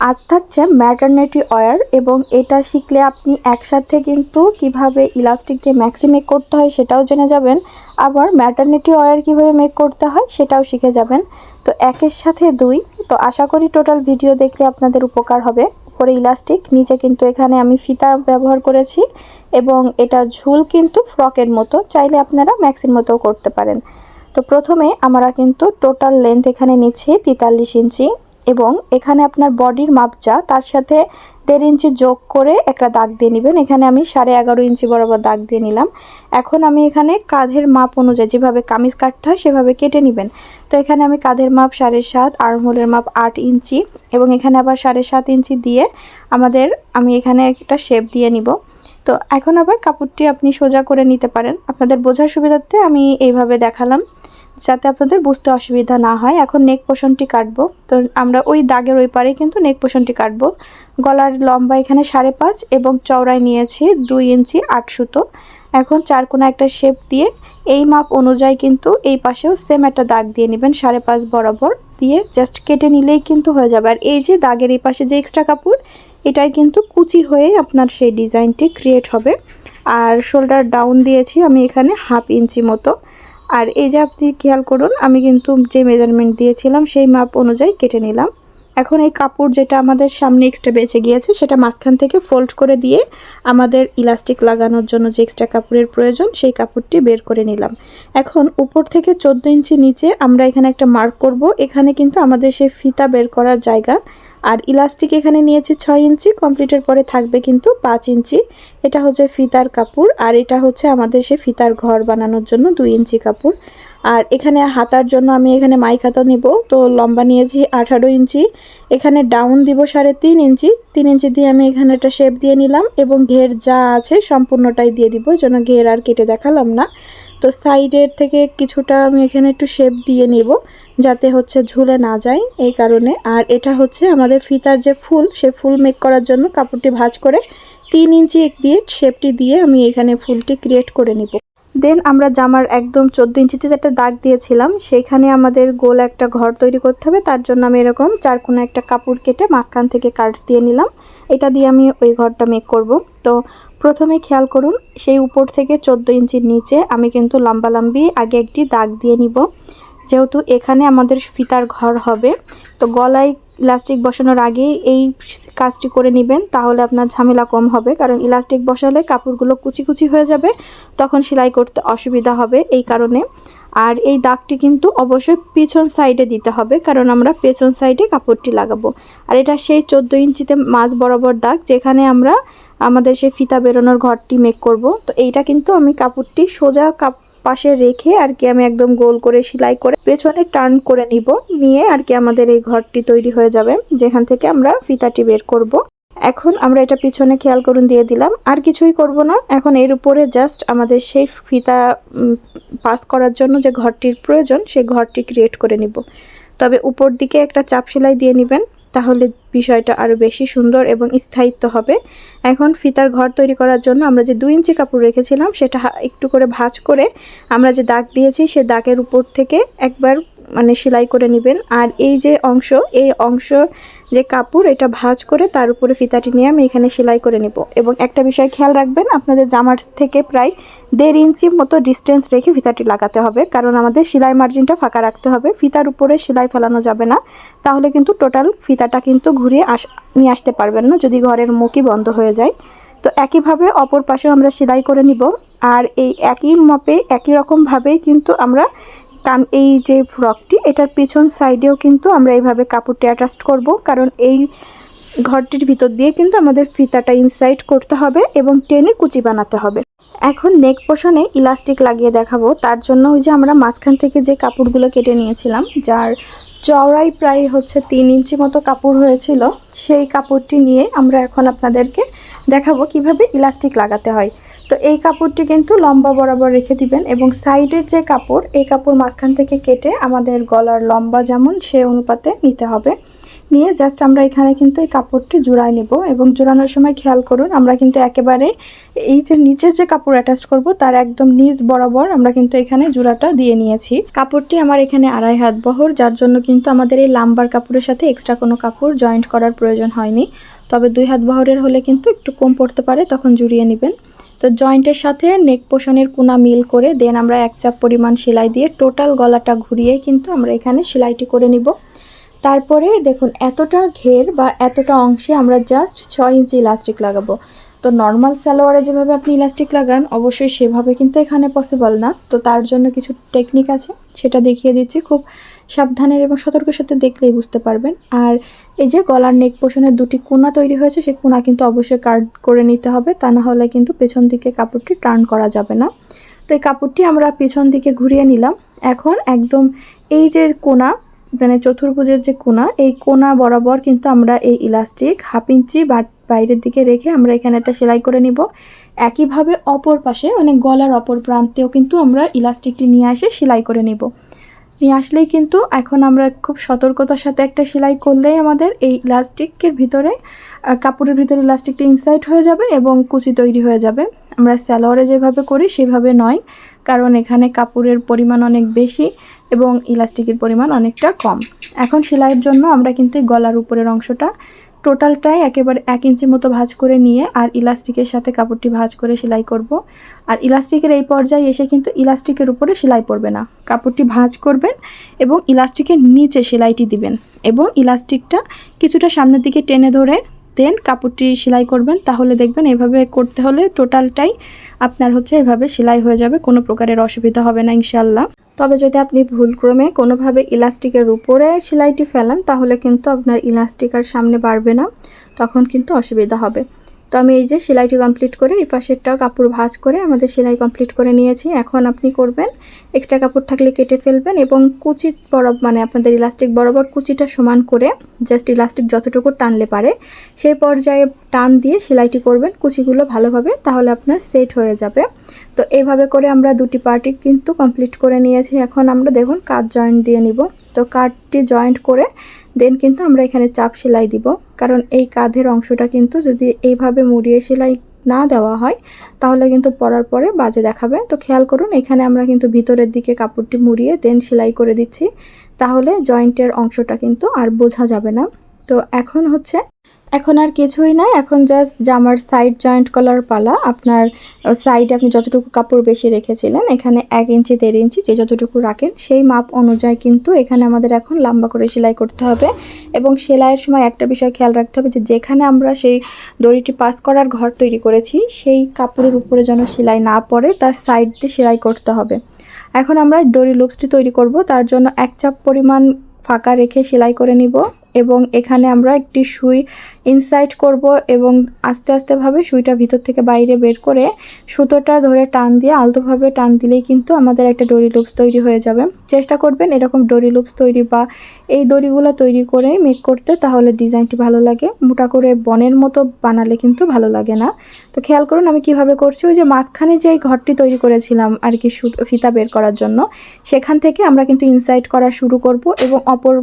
আজ থাকছে ম্যাটারনেটি ওয়্যার এবং এটা শিখলে আপনি একসাথে কিন্তু কীভাবে ইলাস্টিক দিয়ে ম্যাক্সি মেক করতে হয় সেটাও জেনে যাবেন। আবার ম্যাটারনিটি ওয়্যার কীভাবে মেক করতে হয় সেটাও শিখে যাবেন। তো একের সাথে দুই, তো আশা করি টোটাল ভিডিও দেখলে আপনাদের উপকার হবে। উপরে ইলাস্টিক নিচে কিন্তু এখানে আমি ফিতা ব্যবহার করেছি এবং এটা ঝুল কিন্তু ফ্রকের মতো, চাইলে আপনারা ম্যাক্সির মতো করতে পারেন। তো প্রথমে আমরা কিন্তু টোটাল লেন্থ এখানে নিচ্ছি তেতাল্লিশ ইঞ্চি। এবং এখানে আপনার বডির মাপ যা তার সাথে দেড় ইঞ্চি যোগ করে একটা দাগ দিয়ে নেবেন। এখানে আমি সাড়ে এগারো ইঞ্চি বরাবর দাগ দিয়ে নিলাম। এখন আমি এখানে কাঁধের মাপ অনুযায়ী যেভাবে কামিজ কাটতে হয় সেভাবে কেটে নেবেন। তো এখানে আমি কাঁধের মাপ সাড়ে সাত, আর্মহোলের মাপ আট ইঞ্চি এবং এখানে আবার সাড়ে সাত ইঞ্চি দিয়ে আমাদের, আমি এখানে একটা শেপ দিয়ে নিব। তো এখন আবার কাপড়টি আপনি সোজা করে নিতে পারেন। আপনাদের বোঝার সুবিধার্থে আমি এইভাবে দেখালাম। যাতে আপনাদের বুঝতে অসুবিধা না হয়। এখন নেক পোষণটি কাটবো। তো আমরা ওই দাগের ওই পারে কিন্তু নেক পোষণটি কাটবো। গলার লম্বা এখানে সাড়ে পাঁচ এবং চওড়ায় নিয়েছি দুই ইঞ্চি আট সুতো। এখন চার চারকোনা একটা শেপ দিয়ে এই মাপ অনুযায়ী কিন্তু এই পাশেও সেম একটা দাগ দিয়ে নেবেন সাড়ে পাঁচ বরাবর দিয়ে জাস্ট কেটে নিলেই কিন্তু হয়ে যাবে। আর এই যে দাগের এই পাশে যে এক্সট্রা কাপড়, এটাই কিন্তু কুচি হয়ে আপনার সেই ডিজাইনটি ক্রিয়েট হবে। আর শোল্ডার ডাউন দিয়েছি আমি এখানে হাফ ইঞ্চি মতো। আর এই যে আপনি খেয়াল করুন, আমি কিন্তু যে মেজারমেন্ট দিয়েছিলাম, সেই মাপ অনুযায়ী কেটে নিলাম। এখন এই কাপড় যেটা আমাদের সামনে এক্সট্রা বেঁচে গিয়েছে, সেটা মাঝখান থেকে ফোল্ড করে দিয়ে আমাদের ইলাস্টিক লাগানোর জন্য যে এক্সট্রা কাপড়ের প্রয়োজন, সেই কাপড়টি বের করে নিলাম। এখন উপর থেকে চোদ্দ ইঞ্চি নিচে আমরা এখানে একটা মার্ক করব। এখানে কিন্তু আমাদের সেই ফিতা বের করার জায়গা আর ইলাস্টিক এখানে নিয়েছি ছয় ইঞ্চি কমপ্লিটের পরে থাকবে কিন্তু পাঁচ ইঞ্চি। এটা হচ্ছে ফিতার কাপড় আর এটা হচ্ছে আমাদের সে ফিতার ঘর বানানোর জন্য দুই ইঞ্চি কাপড়। আর এখানে হাতার জন্য আমি এখানে মাইক হাতা নিব। তো লম্বা নিয়েছি আঠারো ইঞ্চি। এখানে ডাউন দিব সাড়ে তিন ইঞ্চি। তিন ইঞ্চি দিয়ে আমি এখানে একটা শেপ দিয়ে নিলাম এবং ঘের যা আছে সম্পূর্ণটাই দিয়ে দিব, যেন ঘের আর কেটে দেখালাম না। তো সাইডের থেকে কিছুটা আমি এখানে একটু শেপ দিয়ে নেব, যাতে হচ্ছে ঝুলে না যায় এই কারণে। আর এটা হচ্ছে আমাদের ফিতার যে ফুল, সে ফুল মেক করার জন্য কাপড়টি ভাজ করে তিন ইঞ্চি এক দিয়ে শেপটি দিয়ে আমি এখানে ফুলটি ক্রিয়েট করে নিব। দেন আমরা জামার একদম চোদ্দ ইঞ্চিতে একটা দাগ দিয়েছিলাম সেইখানে আমাদের গোল একটা ঘর তৈরি করতে হবে। তার জন্য আমি এরকম চার কোনো একটা কাপড় কেটে মাঝখান থেকে কাটস দিয়ে নিলাম। এটা দিয়ে আমি ওই ঘরটা মেক করব। তো প্রথমে খেয়াল করুন, সেই উপর থেকে চোদ্দ ইঞ্চির নিচে আমি কিন্তু লম্বা লম্বি আগে একটি দাগ দিয়ে নিব। যেহেতু এখানে আমাদের ফিতার ঘর হবে, তো গলায় ইলাস্টিক বসানোর আগেই এই কাজটি করে নেবেন, তাহলে আপনার ঝামেলা কম হবে। কারণ ইলাস্টিক বসালে কাপড়গুলো কুচি কুচি হয়ে যাবে, তখন সেলাই করতে অসুবিধা হবে এই কারণে। আর এই দাগটি কিন্তু অবশ্যই পেছন সাইডে দিতে হবে, কারণ আমরা পেছন সাইডে কাপড়টি লাগাবো। আর এটা সেই চোদ্দ ইঞ্চিতে মাছ বরাবর দাগ, যেখানে আমরা আমাদের সেই ফিতা বেরোনোর ঘরটি মেক করব। তো এইটা কিন্তু আমি কাপড়টি সোজা কাপ পাশে রেখে আর কি আমি একদম গোল করে সেলাই করে পেছনে টার্ন করে নিব। নিয়ে আর কি আমাদের এই ঘরটি তৈরি হয়ে যাবে, যেখান থেকে আমরা ফিতাটি বের করব। এখন আমরা এটা পিছনে খেয়াল করুন দিয়ে দিলাম। আর কিছুই করব না। এখন এর উপরে জাস্ট আমাদের সেই ফিতা পাস করার জন্য যে ঘরটির প্রয়োজন, সেই ঘরটি ক্রিয়েট করে নিব। তবে উপর দিকে একটা চাপ সেলাই দিয়ে নেবেন। তাহলে বিষয়টা আরও বেশি সুন্দর এবং স্থায়িত্ব হবে। এখন ফিতার ঘর তৈরি করার জন্য আমরা যে দুই ইঞ্চি কাপড় রেখেছিলাম, সেটা একটু করে ভাঁজ করে আমরা যে দাগ দিয়েছি, সে দাগের উপর থেকে একবার মানে সেলাই করে নেবেন। আর এই যে অংশ, এই অংশ যে কাপড়, এটা ভাঁজ করে তার উপরে ফিতাটি নিয়ে আমি এখানে সেলাই করে নেব। এবং একটা বিষয় খেয়াল রাখবেন, আপনাদের জামার থেকে প্রায় দেড় ইঞ্চি মতো ডিস্টেন্স রেখে ফিতাটি লাগাতে হবে। কারণ আমাদের সেলাই মার্জিনটা ফাঁকা রাখতে হবে। ফিতার উপরে সেলাই ফেলানো যাবে না। তাহলে কিন্তু টোটাল ফিতাটা কিন্তু ঘুরিয়ে আস, নিয়ে আসতে পারবেন না, যদি ঘরের মুখই বন্ধ হয়ে যায়। তো একইভাবে অপর পাশেও আমরা সেলাই করে নিব। আর এই একই মাপে, একই রকমভাবেই কিন্তু আমরা কাম, এই যে ফ্রকটি, এটার পেছন সাইডেও কিন্তু আমরা এইভাবে কাপড়টি অ্যাটাস্ট করব। কারণ এই ঘরটির ভিতর দিয়ে কিন্তু আমাদের ফিতাটা ইনসাইড করতে হবে এবং টেনে কুচি বানাতে হবে। এখন নেক পোষণে ইলাস্টিক লাগিয়ে দেখাবো। তার জন্য ওই যে আমরা মাঝখান থেকে যে কাপড়গুলো কেটে নিয়েছিলাম, যার চওড়াই প্রায় হচ্ছে তিন ইঞ্চি মতো কাপড় হয়েছিল, সেই কাপড়টি নিয়ে আমরা এখন আপনাদেরকে দেখাবো কীভাবে ইলাস্টিক লাগাতে হয়। তো এই কাপড়টি কিন্তু লম্বা বরাবর রেখে দিবেন এবং সাইডের যে কাপড়, এই কাপড় মাঝখান থেকে কেটে আমাদের গলার লম্বা যেমন সে অনুপাতে নিতে হবে। নিয়ে জাস্ট আমরা এখানে কিন্তু এই কাপড়টি জোড়ায় নেব এবং জোড়ানোর সময় খেয়াল করুন, আমরা কিন্তু একেবারে এই যে নিচের যে কাপড় অ্যাটাচ করব, তার একদম নিচ বরাবর আমরা কিন্তু এখানে জোড়াটা দিয়ে নিয়েছি। কাপড়টি আমার এখানে আড়াই হাত বহর, যার জন্য কিন্তু আমাদের এই লাম্বার কাপড়ের সাথে এক্সট্রা কোনো কাপড় জয়েন্ট করার প্রয়োজন হয়নি। তবে দুই হাত বহরের হলে কিন্তু একটু কম পড়তে পারে, তখন জুড়িয়ে নেবেন। তো জয়েন্টের সাথে নেক পোষণের কোনা মিল করে দেন আমরা এক চাপ পরিমাণ সেলাই দিয়ে টোটাল গলাটা ঘুরিয়ে কিন্তু আমরা এখানে সেলাইটি করে নিব। তারপরে দেখুন, এতটা ঘের বা এতটা অংশে আমরা জাস্ট ছয় ইঞ্চি ইলাস্টিক লাগাবো। তো নর্মাল সালোয়ারে যেভাবে আপনি ইলাস্টিক লাগান, অবশ্যই সেভাবে কিন্তু এখানে পসিবল না। তো তার জন্য কিছু টেকনিক আছে, সেটা দেখিয়ে দিচ্ছি। খুব সাবধানের এবং সতর্কের সাথে দেখলেই বুঝতে পারবেন। আর এই যে গলার নেক পোষণের দুটি কোনা তৈরি হয়েছে সেই কোনা কিন্তু অবশ্যই কাট করে নিতে হবে, তা না হলে কিন্তু পেছন দিকে কাপড়টি টার্ন করা যাবে না। তো এই কাপড়টি আমরা পেছন দিকে ঘুরিয়ে নিলাম। এখন একদম এই যে কোনা মানে চতুর্ভুজের যে কোনা এই কোনা বরাবর কিন্তু আমরা এই ইলাস্টিক হাফ ইঞ্চি বাইরের দিকে রেখে আমরা এখানে একটা সেলাই করে নিব। একইভাবে অপর পাশে মানে গলার অপর প্রান্তেও কিন্তু আমরা ইলাস্টিকটি নিয়ে এসে সেলাই করে নিব। নিয়ে আসলেই কিন্তু এখন আমরা খুব সতর্কতার সাথে একটা সেলাই করলেই আমাদের এই ইলাস্টিকের ভিতরে কাপড়ের ভিতরে ইলাস্টিকটা ইনসাইড হয়ে যাবে এবং কুচি তৈরি হয়ে যাবে। আমরা স্যালোয়ারে যেভাবে করি সেভাবে নয়, কারণ এখানে কাপড়ের পরিমাণ অনেক বেশি এবং ইলাস্টিকের পরিমাণ অনেকটা কম। এখন সেলাইয়ের জন্য আমরা কিন্তু গলার উপরের অংশটা টোটালটাই একেবারে এক ইঞ্চি মতো ভাঁজ করে নিয়ে আর ইলাস্টিকের সাথে কাপড়টি ভাঁজ করে সেলাই করব। আর ইলাস্টিকের এই পর্যায়ে এসে কিন্তু ইলাস্টিকের উপরে সেলাই পড়বে না। কাপড়টি ভাঁজ করবেন এবং ইলাস্টিকের নিচে সেলাইটি দিবেন এবং ইলাস্টিকটা কিছুটা সামনের দিকে টেনে ধরে দেন কাপড়টি সেলাই করবেন। তাহলে দেখবেন এভাবে করতে হলে টোটালটাই আপনার হচ্ছে এভাবে সেলাই হয়ে যাবে, কোনো প্রকারের অসুবিধা হবে না ইনশাল্লাহ তবে যদি আপনি ভুলক্রমে কোনোভাবে ইলাস্টিকের উপরে সেলাইটি ফেলান, তাহলে কিন্তু আপনার ইলাস্টিক আর সামনে বাড়বে না, তখন কিন্তু অসুবিধা হবে। তো আমি এই যে সেলাইটি কমপ্লিট করে এই পাশেরটা কাপড় ভাঁজ করে আমাদের সেলাই কমপ্লিট করে নিয়েছি। এখন আপনি করবেন এক্সট্রা কাপড় থাকলে কেটে ফেলবেন এবং কুচি বরাবর মানে আপনাদের ইলাস্টিক বরাবর কুচিটা সমান করে জাস্ট ইলাস্টিক যতটুকু টানলে পারে, সেই পর্যায়ে টান দিয়ে সেলাইটি করবেন, কুচিগুলো ভালোভাবে, তাহলে আপনার সেট হয়ে যাবে। তো এইভাবে করে আমরা দুটি পার্টি কিন্তু কমপ্লিট করে নিয়েছি। এখন আমরা দেখুন কাজ জয়েন্ট দিয়ে নিব। তো কাঠটি জয়েন্ট করে দেন কিন্তু আমরা এখানে চাপ সেলাই দিব। কারণ এই কাঁধের অংশটা কিন্তু যদি এইভাবে মুড়িয়ে সেলাই না দেওয়া হয়, তাহলে কিন্তু পরার পরে বাজে দেখাবে। তো খেয়াল করুন, এখানে আমরা কিন্তু ভিতরের দিকে কাপড়টি মুড়িয়ে দেন সেলাই করে দিচ্ছি। তাহলে জয়েন্টের অংশটা কিন্তু আর বোঝা যাবে না। তো এখন হচ্ছে, এখন আর কিছুই না এখন জাস্ট জামার সাইড জয়েন্ট কলার পালা। আপনার সাইডে আপনি যতটুকু কাপড় বেশি রেখেছিলেন, এখানে এক ইঞ্চি, দেড় ইঞ্চি যে যতটুকু রাখেন, সেই মাপ অনুযায়ী কিন্তু এখানে আমাদের এখন লম্বা করে সেলাই করতে হবে। এবং সেলাইয়ের সময় একটা বিষয় খেয়াল রাখতে হবে যে, যেখানে আমরা সেই দড়িটি পাস করার ঘর তৈরি করেছি, সেই কাপড়ের উপরে যেন সেলাই না পড়ে, তার সাইড দিয়ে সেলাই করতে হবে। এখন আমরা দড়ি লুপসটি তৈরি করব, তার জন্য এক চাপ পরিমাণ ফাঁকা রেখে সেলাই করে নিব। এবং এখানে আমরা একটি সুই ইনসাইড করব এবং আস্তে আস্তেভাবে সুইটা ভিতর থেকে বাইরে বের করে সুতোটা ধরে টান দিয়ে আলতোভাবে টান দিলেই কিন্তু আমাদের একটা ডরি লুপস তৈরি হয়ে যাবে। চেষ্টা করবেন এরকম ডরি লুপস তৈরি বা এই দড়িগুলো তৈরি করে মেক করতে, তাহলে ডিজাইনটি ভালো লাগে। মোটা করে বনের মতো বানালে কিন্তু ভালো লাগে না। তো খেয়াল করুন আমি কীভাবে করছি, ওই যে মাঝখানে যে ঘরটি তৈরি করেছিলাম আর কি ফিতা বের করার জন্য, সেখান থেকে আমরা কিন্তু ইনসাইড করা শুরু করব এবং অপর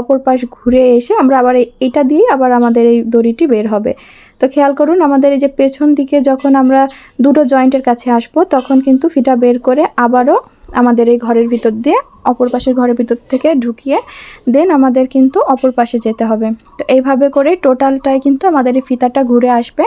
অপর পাশ ঘুরে এসে আমরা আবার এইটা দিয়ে আবার আমাদের এই দড়িটি বের হবে। তো খেয়াল করুন, আমাদের এই যে পেছন দিকে যখন আমরা দুটো জয়েন্টের কাছে আসব, তখন কিন্তু ফিটা বের করে আবারও আমাদের এই ঘরের ভিতর দিয়ে, অপর পাশের ঘরের ভিতর থেকে ঢুকিয়ে দেন আমাদের কিন্তু অপর পাশে যেতে হবে। তো এইভাবে করে টোটালটাই কিন্তু আমাদের এই ফিতাটা ঘুরে আসবে।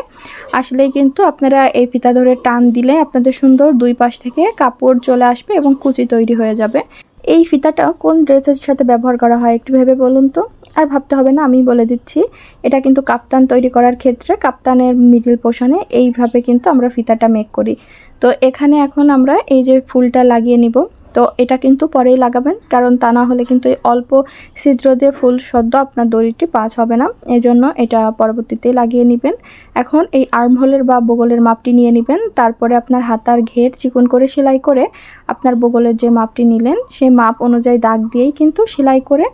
আসলেই কিন্তু আপনারা এই ফিতা ধরে টান দিলে আপনাদের সুন্দর দুই পাশ থেকে কাপড় চলে আসবে এবং কুচি তৈরি হয়ে যাবে। এই ফিতাটা কোন ড্রেসের সাথে ব্যবহার করা হয় একটু ভেবে বলুন তো? আর ভাবতে হবে না আমি বলে দিচ্ছি। এটা কিন্তু কাপ্তান তৈরি করার ক্ষেত্রে কাপ্তানের মিডিল পোষণে এইভাবে কিন্তু আমরা ফিতাটা মেক করি। তো এখানে এখন আমরা এই যে ফুলটা লাগিয়ে নিব। তো এটা কিন্তু পরেই লাগাবেন, কারণ তা না হলে কিন্তু এই অল্প ছিদ্র দিয়ে ফুল সদ্য আপনার দড়িটি পাঁচ হবে না। এজন্য এটা পরবর্তীতে লাগিয়ে নেবেন। এখন এই আর্মহোলের বা বগলের মাপটি নিয়ে নেবেন, তারপরে আপনার হাতার ঘের চিকন করে সেলাই করে আপনার বগলের যে মাপটি নিলেন, সেই মাপ অনুযায়ী দাগ দিয়েই কিন্তু সেলাই করে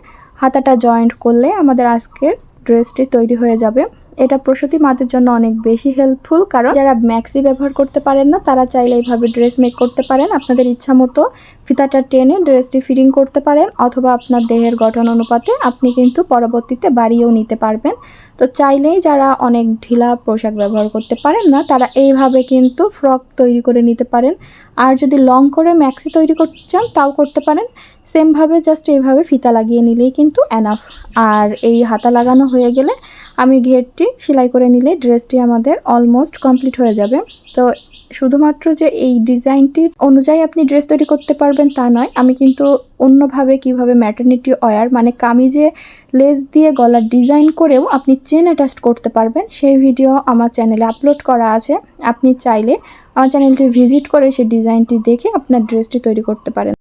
হাতাটা জয়েন্ট করলে আমাদের আজকের ড্রেসটি তৈরি হয়ে যাবে। এটা প্রসূতি মাদের জন্য অনেক বেশি হেল্পফুল কারণ যারা ম্যাক্সি ব্যবহার করতে পারেন না, তারা চাইলে এইভাবে ড্রেস মেক করতে পারেন। আপনাদের ইচ্ছা মতো ফিতাটা টেনে ড্রেসটি ফিটিং করতে পারেন, অথবা আপনার দেহের গঠন অনুপাতে আপনি কিন্তু পরবর্তীতে বাড়িয়েও নিতে পারবেন। তো চাইলেই যারা অনেক ঢিলা পোশাক ব্যবহার করতে পারেন না, তারা এইভাবে কিন্তু ফ্রক তৈরি করে নিতে পারেন। আর যদি লং করে ম্যাক্সি তৈরি করতে চান, তাও করতে পারেন। সেমভাবে জাস্ট এইভাবে ফিতা লাগিয়ে নিলেই কিন্তু অ্যানাফ আর এই হাতা লাগানো হয়ে গেলে আমি ঘেরটি সেলাই করে নিলে ড্রেসটি আমাদের অলমোস্ট কমপ্লিট হয়ে যাবে। তো শুধুমাত্র যে এই ডিজাইনটি অনুযায়ী আপনি ড্রেস তৈরি করতে পারবেন তা নয়, আমি কিন্তু অন্যভাবে কীভাবে ম্যাটার্নিটি ওয়্যার মানে কামিজে লেস দিয়ে গলার ডিজাইন করেও আপনি চেন অ্যাটাচ করতে পারবেন, সেই ভিডিও আমার চ্যানেলে আপলোড করা আছে। আপনি চাইলে আমার চ্যানেলটি ভিজিট করে সেই ডিজাইনটি দেখে আপনার ড্রেসটি তৈরি করতে পারেন।